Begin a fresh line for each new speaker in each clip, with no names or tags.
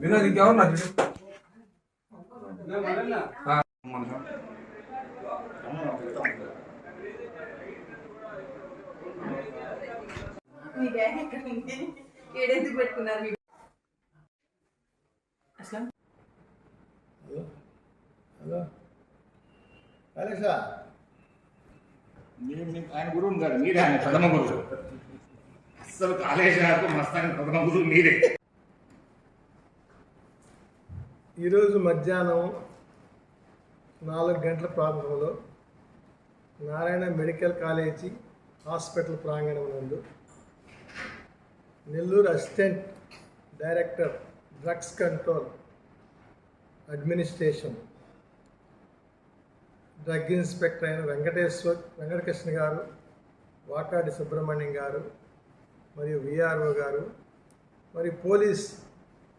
వినోద్ ఇంకెవరు
మీ ఏడెందుకు పెట్టుకున్నారు అసలు
హలో అలెక్సా
ఆయన గురువు కాదు మీరే ఆయన ప్రథమ గురువు. అస్సలు కాళేశ్వరకు మస్తానికి ప్రథమ గురువు మీరే.
ఈరోజు మధ్యాహ్నం నాలుగు గంటల ప్రాంతంలో నారాయణ మెడికల్ కాలేజీ హాస్పిటల్ ప్రాంగణం నందు Nellore assistant director drugs control administration drug inspector అయిన వెంకటేశ్వర్ వెంకటకృష్ణ గారు వాకాడి సుబ్రహ్మణ్యం గారు మరియు విఆర్ఓ గారు మరి పోలీస్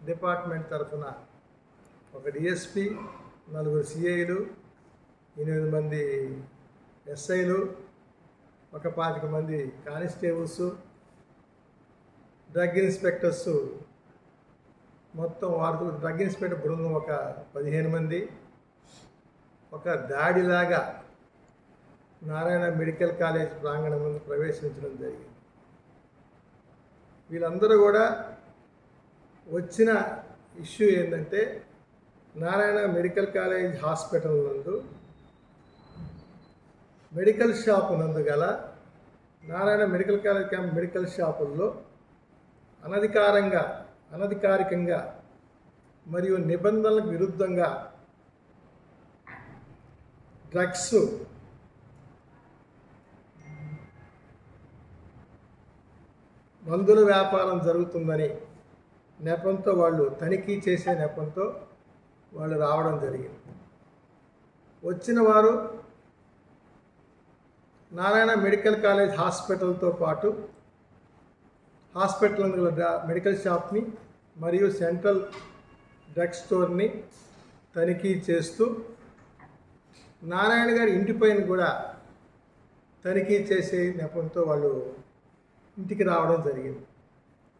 డిపార్ట్మెంట్ తరఫున ఒక డిఎస్పి నలుగురు సిఐలు ఎనిమిది మంది ఎస్ఐలు ఒక పాతిక మంది కానిస్టేబుల్స్ డ్రగ్ ఇన్స్పెక్టర్స్ మొత్తం వారు డ్రగ్ ఇన్స్పెక్టర్ బృందం ఒక పదిహేను మంది ఒక దాడిలాగా నారాయణ మెడికల్ కాలేజ్ ప్రాంగణం ముందు ప్రవేశించడం జరిగింది. వీళ్ళందరూ కూడా వచ్చిన ఇష్యూ ఏంటంటే నారాయణ మెడికల్ కాలేజ్ హాస్పిటల్ నందు మెడికల్ షాప్ నందు గల Narayana medical college camp medical షాపుల్లో అనధికారంగా అనధికారికంగా మరియు నిబంధనలకు విరుద్ధంగా డ్రగ్స్ మందుల వ్యాపారం జరుగుతుందని నెపంతో వాళ్ళు తనిఖీ చేసే నెపంతో వాళ్ళు రావడం జరిగింది. వచ్చిన వారు నారాయణ మెడికల్ కాలేజ్ హాస్పిటల్తో పాటు హాస్పిటల్ డ్రా- మెడికల్ షాప్ని మరియు సెంట్రల్ డ్రగ్ స్టోర్ని తనిఖీ చేస్తూ నారాయణ గారి ఇంటిపైన కూడా తనిఖీ చేసే నెపంతో వాళ్ళు ఇంటికి రావడం జరిగింది.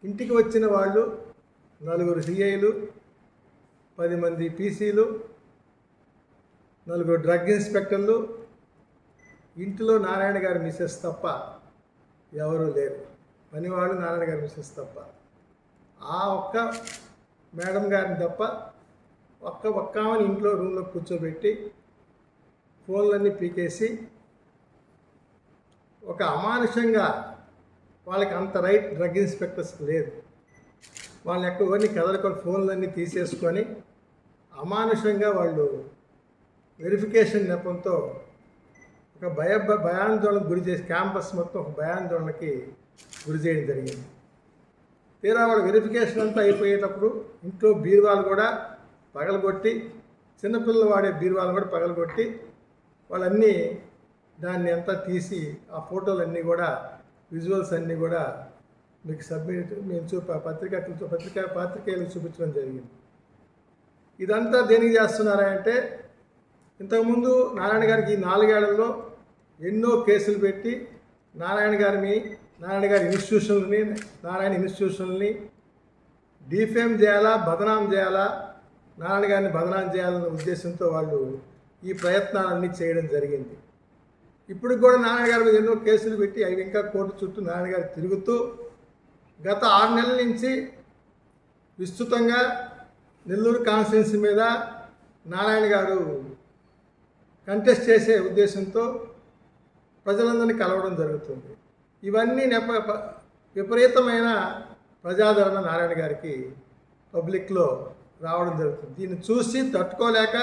ఇంటికి వచ్చిన వాళ్ళు నలుగురు సిఐలు పది మంది పీసీలు నలుగురు డ్రగ్ ఇన్స్పెక్టర్లు. ఇంటిలో నారాయణ గారి మిస్సెస్ తప్ప ఎవరూ లేరు. పనివాళ్ళు నారాయణ గారి మిస్సెస్ తప్ప. ఆ ఒక్క మేడం గారిని తప్ప ఒక్క ఒక్క ఆమెను ఇంట్లో రూమ్లో కూర్చోబెట్టి ఫోన్లన్నీ పీకేసి ఒక అమానుషంగా వాళ్ళకి అంత రైట్ డ్రగ్ ఇన్స్పెక్టర్స్ లేదు. వాళ్ళని ఎక్కువని కదలకొని ఫోన్లన్నీ తీసేసుకొని అమానుషంగా వాళ్ళు వెరిఫికేషన్ నెపంతో ఒక భయ భయాందోళనకు గురి చేసి క్యాంపస్ మొత్తం ఒక భయాందోళనకి గురి చేయడం జరిగింది. తీరా వాళ్ళ వెరిఫికేషన్ అంతా అయిపోయేటప్పుడు ఇంట్లో బీరువాలు కూడా పగలగొట్టి చిన్నపిల్లలు వాడే బీరువాలు కూడా పగలగొట్టి వాళ్ళన్నీ దాన్ని అంతా తీసి ఆ ఫోటోలన్నీ కూడా విజువల్స్ అన్నీ కూడా మీకు సబ్మిట్ మేము చూప పత్రికా పత్రికా పాత్రికేయులకు చూపించడం జరిగింది. ఇదంతా దేనికి చేస్తున్నారా అంటే ఇంతకుముందు నారాయణ గారికి ఈ నాలుగేళ్ళలో ఎన్నో కేసులు పెట్టి నారాయణ గారిని నారాయణ గారి ఇన్స్టిట్యూషన్ని నారాయణ ఇన్స్టిట్యూషన్ని డిఫేమ్ చేయాలా బదనాం చేయాలా నారాయణ గారిని బదనాం చేయాలన్న ఉద్దేశంతో వాళ్ళు ఈ ప్రయత్నాలన్నీ చేయడం జరిగింది. ఇప్పుడు కూడా నాన్నగారి మీద ఎన్నో కేసులు పెట్టి అవి ఇంకా కోర్టు చుట్టూ నాన్నగారు తిరుగుతూ గత ఆరు నెలల నుంచి విస్తృతంగా నెల్లూరు కాన్స్టిట్యున్సీ మీద నారాయణ గారు కంటెస్ట్ చేసే ఉద్దేశంతో ప్రజలందరినీ కలవడం జరుగుతుంది. ఇవన్నీ నెప విపరీతమైన ప్రజాదరణ నారాయణ గారికి పబ్లిక్లో రావడం జరుగుతుంది. దీన్ని చూసి తట్టుకోలేక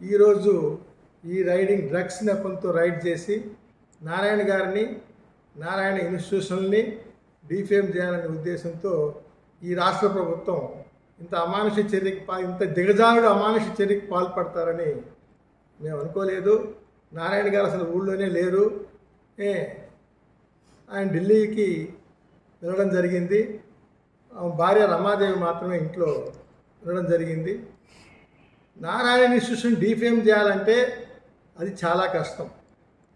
ఈరోజు ఈ రైడింగ్ డ్రగ్స్ నెపంతో రైడ్ చేసి నారాయణ గారిని నారాయణ ఇన్స్టిట్యూషన్ని డీఫేమ్ చేయాలనే ఉద్దేశంతో ఈ రాష్ట్ర ప్రభుత్వం ఇంత అమానుష చర్యకి పా ఇంత దిగజారుడు అమానుష చర్యకి పాల్పడతారని మేము అనుకోలేదు. నారాయణ గారు అసలు ఊళ్ళోనే లేరు. ఏ ఆయన ఢిల్లీకి వెళ్ళడం జరిగింది. ఆమె భార్య రమాదేవి మాత్రమే ఇంట్లో ఉండడం జరిగింది. నారాయణ ఇన్స్టిట్యూషన్ డిఫేమ్ చేయాలంటే అది చాలా కష్టం.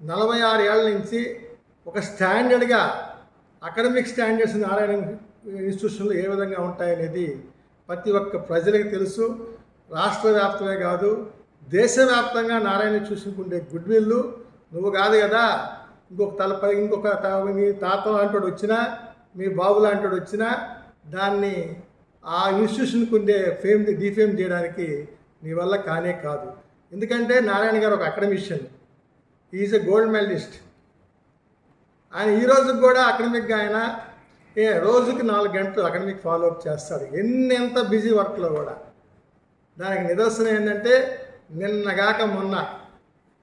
నలభై ఆరు ఏళ్ళ నుంచి ఒక స్టాండర్డ్గా అకాడమిక్ స్టాండర్డ్స్ నారాయణ ఇన్స్టిట్యూషన్లు ఏ విధంగా ఉంటాయనేది ప్రతి ఒక్క ప్రజలకు తెలుసు. రాష్ట్ర వ్యాప్తమే కాదు దేశవ్యాప్తంగా నారాయణ ఇన్స్టిట్యూషన్కి ఉండే గుడ్ విల్లు నువ్వు కాదు కదా ఇంకొక తలపై ఇంకొక మీ తాత లాంటి వచ్చినా మీ బాబు లాంటి వచ్చినా దాన్ని ఆ ఇన్స్టిట్యూషన్కి ఉండే ఫేమ్ డిఫేమ్ చేయడానికి నీ వల్ల కానే కాదు. ఎందుకంటే నారాయణ గారు ఒక academician. Is a gold medalist ఆయన ఈ రోజుకి కూడా అకాడమిక్గా ఆయన ఏ రోజుకి నాలుగు గంటలు అకాడమిక్ ఫాలో అప్ చేస్తాడు. ఎన్ని ఎంత బిజీ వర్క్లో కూడా. దానికి నిదర్శనం ఏంటంటే నిన్నగాక మొన్న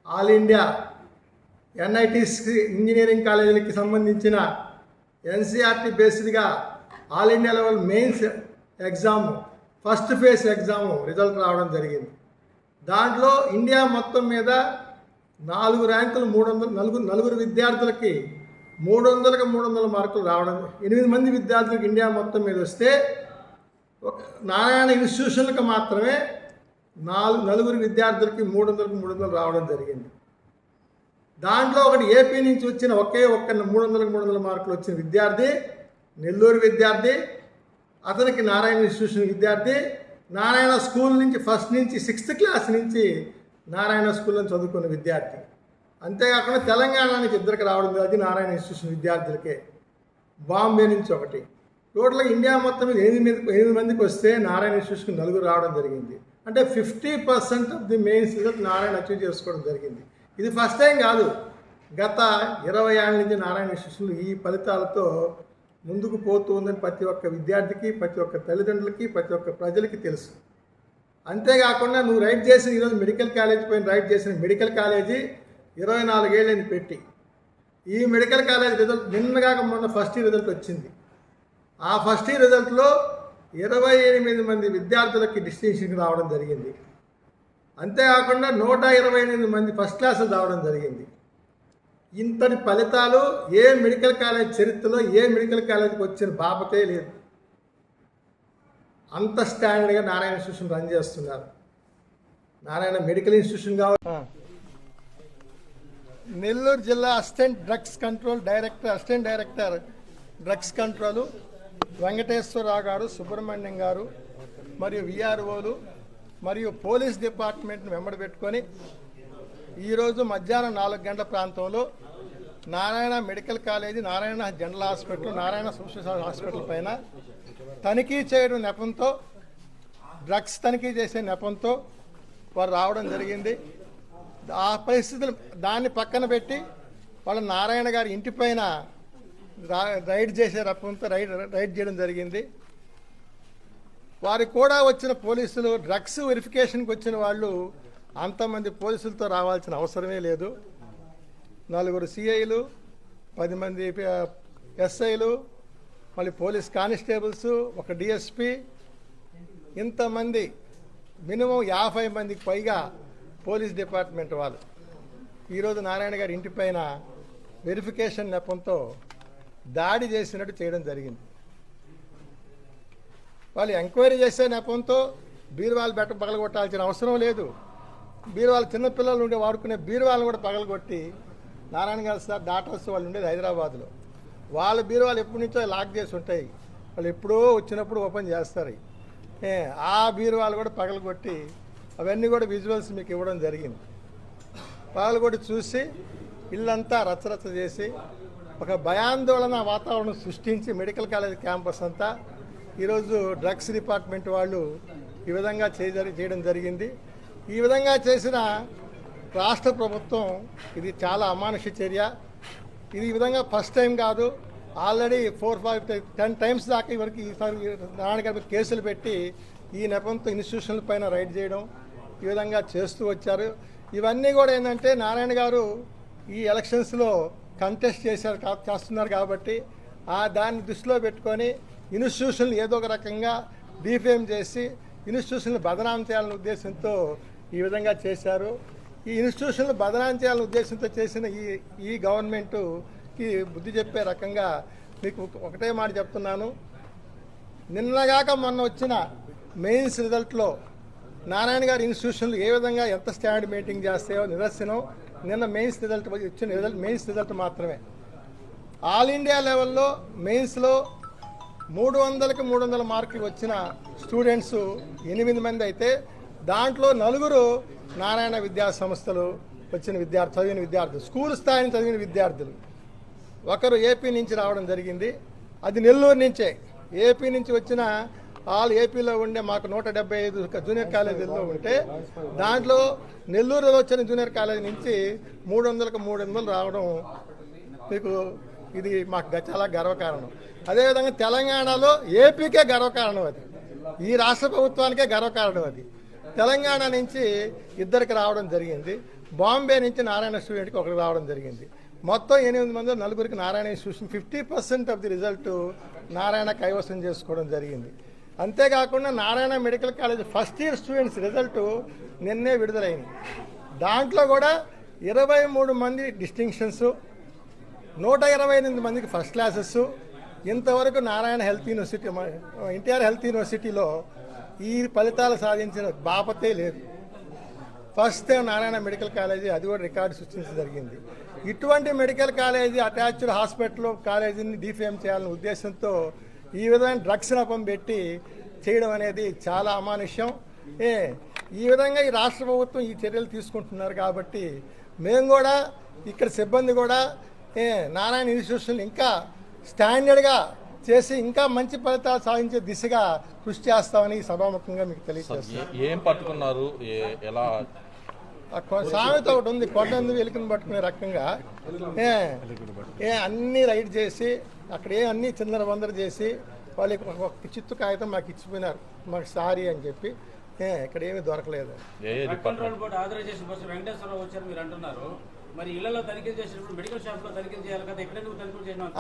ఆల్ ఇండియా ఎన్ఐటీస్ ఇంజనీరింగ్ కాలేజీలకి సంబంధించిన NCERT బేస్డ్గా all India level mains exam first phase exam result రావడం జరిగింది. దాంట్లో ఇండియా మొత్తం మీద నాలుగు ర్యాంకులు మూడు వందలు నలుగురు నలుగురు విద్యార్థులకి మూడు వందలకు మూడు వందల మార్కులు రావడం ఎనిమిది మంది విద్యార్థులకు ఇండియా మొత్తం మీద వస్తే ఒక నారాయణ ఇన్స్టిట్యూషన్లకు మాత్రమే నాలుగు నలుగురు విద్యార్థులకి మూడు వందలకు మూడు వందలు రావడం జరిగింది. దాంట్లో ఒకటి ఏపీ నుంచి వచ్చిన ఒకే ఒక్క మూడు వందలకు మూడు వందల మార్కులు వచ్చిన విద్యార్థి నెల్లూరు విద్యార్థి అతనికి నారాయణ ఇన్స్టిట్యూషన్ విద్యార్థి నారాయణ స్కూల్ నుంచి ఫస్ట్ నుంచి సిక్స్త్ క్లాస్ నుంచి నారాయణ స్కూల్లో చదువుకున్న విద్యార్థి. అంతేకాకుండా తెలంగాణ నుంచి ఇద్దరికి రావడం అది నారాయణ ఇన్స్టిట్యూషన్ విద్యార్థులకే. బాంబే నుంచి ఒకటి. టోటల్గా ఇండియా మొత్తం మీద ఎనిమిది ఎనిమిది మందికి వస్తే నారాయణ ఇన్స్టిట్యూషన్ నలుగురు రావడం జరిగింది. అంటే fifty percent of the mains result Narayana achieve చేసుకోవడం జరిగింది. ఇది ఫస్ట్ టైం కాదు. గత ఇరవై ఏళ్ళ నుంచి నారాయణ ఇన్స్టిట్యూషన్లు ఈ ఫలితాలతో ముందుకు పోతూ ఉందని ప్రతి ఒక్క విద్యార్థికి ప్రతి ఒక్క తల్లిదండ్రులకి ప్రతి ఒక్క ప్రజలకి తెలుసు. అంతేకాకుండా నువ్వు రైట్ చేసిన ఈరోజు మెడికల్ కాలేజ్ పైన రైట్ చేసిన మెడికల్ కాలేజీ ఇరవై నాలుగేళ్ళని పెట్టి. ఈ మెడికల్ కాలేజ్ రిజల్ట్ నిన్నగాక మొన్న ఫస్ట్ ఇయర్ రిజల్ట్ వచ్చింది. ఆ ఫస్ట్ ఇయర్ రిజల్ట్లో ఇరవై ఎనిమిది మంది విద్యార్థులకి డిస్టింక్షన్ రావడం జరిగింది. అంతేకాకుండా నూట ఇరవై ఎనిమిది మంది ఫస్ట్ క్లాసులు రావడం జరిగింది. ఇంతటి ఫలితాలు ఏ మెడికల్ కాలేజ్ చరిత్రలో ఏ మెడికల్ కాలేజీకి వచ్చిన బాపతే లేదు. అంత స్టాండర్డ్గా నారాయణ ఇన్స్టిట్యూషన్ రన్ చేస్తున్నారు. నారాయణ మెడికల్ ఇన్స్టిట్యూషన్ కావాలి. నెల్లూరు జిల్లా assistant drugs control director assistant director drugs control Venkateswararao గారు సుబ్రహ్మణ్యం గారు మరియు విఆర్ఓలు మరియు పోలీస్ డిపార్ట్మెంట్ని వెంబడి పెట్టుకొని ఈరోజు మధ్యాహ్నం నాలుగు గంటల ప్రాంతంలో Narayana medical college Narayana general hospital Narayana social hospital పైన తనిఖీ చేయడం నెపంతో డ్రగ్స్ తనిఖీ చేసే నెపంతో వారు రావడం జరిగింది. ఆ పరిస్థితులు దాన్ని పక్కన పెట్టి వాళ్ళ నారాయణ గారి ఇంటి పైన రైడ్ చేసే రకంతో రైడ్ రైడ్ చేయడం జరిగింది. వారికి కూడా వచ్చిన పోలీసులు డ్రగ్స్ వెరిఫికేషన్కి వచ్చిన వాళ్ళు అంతమంది పోలీసులతో రావాల్సిన అవసరమే లేదు. నలుగురు సిఐలు పది మంది ఎస్ఐలు మళ్ళీ పోలీస్ కానిస్టేబుల్స్ ఒక డిఎస్పి ఇంతమంది మినిమం యాభై మందికి పైగా పోలీస్ డిపార్ట్మెంట్ వాళ్ళు. ఈరోజు నారాయణ గారి ఇంటి పైన వెరిఫికేషన్ నెపంతో దాడి చేసినట్టు చేయడం జరిగింది. వాళ్ళు ఎంక్వైరీ చేసే నెపంతో బీరువాలు బెట్ట పగలగొట్టాల్సిన అవసరం లేదు. బీరువాలు చిన్నపిల్లలు ఉండే వాడుకునే బీరువాళ్ళు కూడా పగలగొట్టి నారాయణ గారు సార్ డాక్టర్స్ వాళ్ళు ఉండేది హైదరాబాద్లో. వాళ్ళ బీరువాలు ఎప్పటి నుంచో లాక్ చేసి ఉంటాయి. వాళ్ళు ఎప్పుడో వచ్చినప్పుడు ఓపెన్ చేస్తారు. ఆ బీరువాలు కూడా పగలగొట్టి అవన్నీ కూడా విజువల్స్ మీకు ఇవ్వడం జరిగింది. పగలగొట్టి చూసి ఇల్లంతా రచ్చరచ్చ చేసి ఒక భయాందోళన వాతావరణం సృష్టించి మెడికల్ కాలేజ్ క్యాంపస్ అంతా ఈరోజు డ్రగ్స్ డిపార్ట్మెంట్ వాళ్ళు ఈ విధంగా చేయజరి చేయడం జరిగింది. ఈ విధంగా చేసిన రాష్ట్ర ప్రభుత్వం ఇది చాలా అమానుష చర్య. ఇది ఈ విధంగా ఫస్ట్ టైం కాదు. Already four five ten times దాకా ఇవరికి ఈసారి నారాయణ గారి కేసులు పెట్టి ఈ నెపంతో ఇన్స్టిట్యూషన్ల పైన రైడ్ చేయడం ఈ విధంగా చేస్తూ వచ్చారు. ఇవన్నీ కూడా ఏంటంటే నారాయణ గారు ఈ ఎలక్షన్స్లో కంటెస్ట్ చేశారు చేస్తున్నారు కాబట్టి ఆ దాన్ని దృష్టిలో పెట్టుకొని ఇన్స్టిట్యూషన్లు ఏదో ఒక రకంగా డీఫేమ్ చేసి ఇన్స్టిట్యూషన్లు బదనాం చేయాలనే ఉద్దేశంతో ఈ విధంగా చేశారు. ఈ ఇన్స్టిట్యూషన్లు బదనాం చేయాలనే ఉద్దేశంతో చేసిన ఈ ఈ గవర్నమెంటుకి బుద్ధి చెప్పే రకంగా మీకు ఒకటే మాట చెప్తున్నాను. నిన్నగాక మొన్న వచ్చిన మెయిన్స్ రిజల్ట్లో నారాయణ గారి ఇన్స్టిట్యూషన్లు ఏ విధంగా ఎంత స్టాండర్డ్ మెయింటైన్ చేస్తాయో నిదర్శనం. నిన్న మెయిన్స్ రిజల్ట్ ఇచ్చిన రిజల్ట్ మెయిన్స్ రిజల్ట్ మాత్రమే. ఆల్ ఇండియా లెవెల్లో మెయిన్స్లో మూడు వందలకి మూడు వందల మార్కులు వచ్చిన స్టూడెంట్స్ ఎనిమిది మంది అయితే దాంట్లో నలుగురు నారాయణ విద్యా సంస్థలు వచ్చిన విద్యార్థి చదివిన విద్యార్థులు స్కూల్ స్థాయిని చదివిన విద్యార్థులు. ఒకరు ఏపీ నుంచి రావడం జరిగింది. అది నెల్లూరు నుంచే. ఏపీ నుంచి వచ్చిన ఆల్ ఏపీలో ఉండే మాకు నూట డెబ్బై ఐదు జూనియర్ కాలేజీల్లో ఉంటే దాంట్లో నెల్లూరులో వచ్చిన జూనియర్ కాలేజీ నుంచి మూడు వందలకు మూడు వందలు రావడం మీకు ఇది మాకు చాలా గర్వకారణం. అదేవిధంగా తెలంగాణలో ఏపీకే గర్వకారణం అది. ఈ రాష్ట్ర ప్రభుత్వానికే గర్వకారణం అది. తెలంగాణ నుంచి ఇద్దరికి రావడం జరిగింది. బాంబే నుంచి నారాయణ స్టూడెంట్కి ఒకరికి రావడం జరిగింది. మొత్తం ఎనిమిది మంది నలుగురికి Narayana institution fifty percent of the result Narayana కైవసం చేసుకోవడం జరిగింది. అంతేకాకుండా Narayana medical college first year students result నిన్నే విడుదలైంది. దాంట్లో కూడా ఇరవై మూడు మంది డిస్టింక్షన్స్ నూట ఇరవై ఎనిమిది మందికి ఫస్ట్ క్లాసెస్ ఇంతవరకు Narayana health university NTR health యూనివర్సిటీలో ఈ ఫలితాలు సాధించిన బాపతే లేదు. First time Narayana medical college అది కూడా రికార్డు సృష్టించడం జరిగింది. ఇటువంటి మెడికల్ కాలేజీ అటాచ్డ్ హాస్పిటల్ కాలేజీని డిఫేమ్ చేయాలనే ఉద్దేశంతో ఈ విధమైన డ్రగ్స్ రూపం పెట్టి చేయడం అనేది చాలా అమానుష్యం. ఏ ఈ విధంగా ఈ రాష్ట్ర ప్రభుత్వం ఈ చర్యలు తీసుకుంటున్నారు కాబట్టి మేము కూడా ఇక్కడ సిబ్బంది కూడా ఏ నారాయణ ఇన్స్టిట్యూషన్ ఇంకా స్టాండర్డ్గా చేసి ఇంకా మంచి ఫలితాలు సాధించే దిశగా కృషి చేస్తామని సభాముఖంగా మీకు తెలియజేస్తాం
ఏ- పట్టుకున్నారు? ఎలా?
సామెత ఒకటి ఉంది కొండందు వెలుకని పట్టుకునే రకంగా. ఏ ఏ అన్ని రైడ్ చేసి అక్కడ ఏ అన్ని చిందర వందర చేసి వాళ్ళకి ఒక- చిత్తు కాగితం మాకు ఇచ్చిపోయినారు మాకు సారీ అని చెప్పి. ఏ ఇక్కడ ఏమీ దొరకలేదు.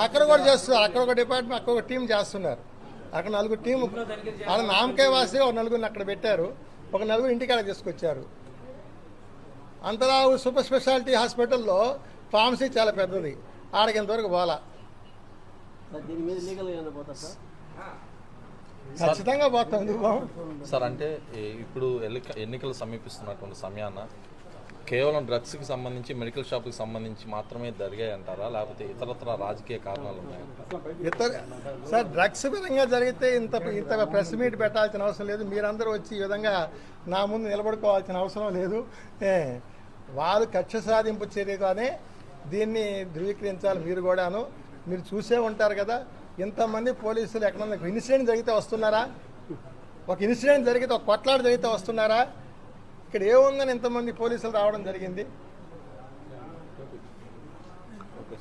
అక్కడ కూడా చేస్తున్నారు. అక్కడ ఒక డిపార్ట్మెంట్ అక్కడ ఒక టీం చేస్తున్నారు. అక్కడ నలుగురు టీం వాళ్ళ నామకే వాసి ఒక నలుగురిని అక్కడ పెట్టారు. ఒక నలుగురు ఇంటికాడ తీసుకొచ్చారు. అంతరావు సూపర్ స్పెషాలిటీ హాస్పిటల్లో ఫార్మసీ చాలా పెద్దది. ఆడకి ఇంతవరకు పోలా.
సార్ దీని మీద లీగల్గా పోతారు సార్?
ఖచ్చితంగా పోతాం?
సార్ అంటే ఇప్పుడు ఎన్నిక ఎన్నికలు సమీపిస్తున్నటువంటి సమయాన కేవలం డ్రగ్స్కి సంబంధించి మెడికల్ షాప్కి సంబంధించి మాత్రమే జరిగాయి అంటారా? లేకపోతే ఇతరత్ర రాజకీయ కారణాలు ఉన్నాయంటారా
ఇతర సార్ డ్రగ్స్ విధంగా జరిగితే ఇంత ఇంత ప్రెస్ మీట్ పెట్టాల్సిన అవసరం లేదు. మీరందరూ వచ్చి ఈ విధంగా నా ముందు నిలబడుకోవాల్సిన అవసరం లేదు. వారు కక్ష సాధింపు చర్యగానే దీన్ని ధృవీకరించాలి మీరు కూడాను. మీరు చూసే ఉంటారు కదా ఇంతమంది పోలీసులు ఎక్కడన్నా ఇన్సిడెంట్ జరిగితే వస్తున్నారా? ఒక ఇన్సిడెంట్ జరిగితే ఒక కొట్లాట జరిగితే వస్తున్నారా? ఇక్కడ ఏముందని ఇంతమంది పోలీసులు రావడం జరిగింది.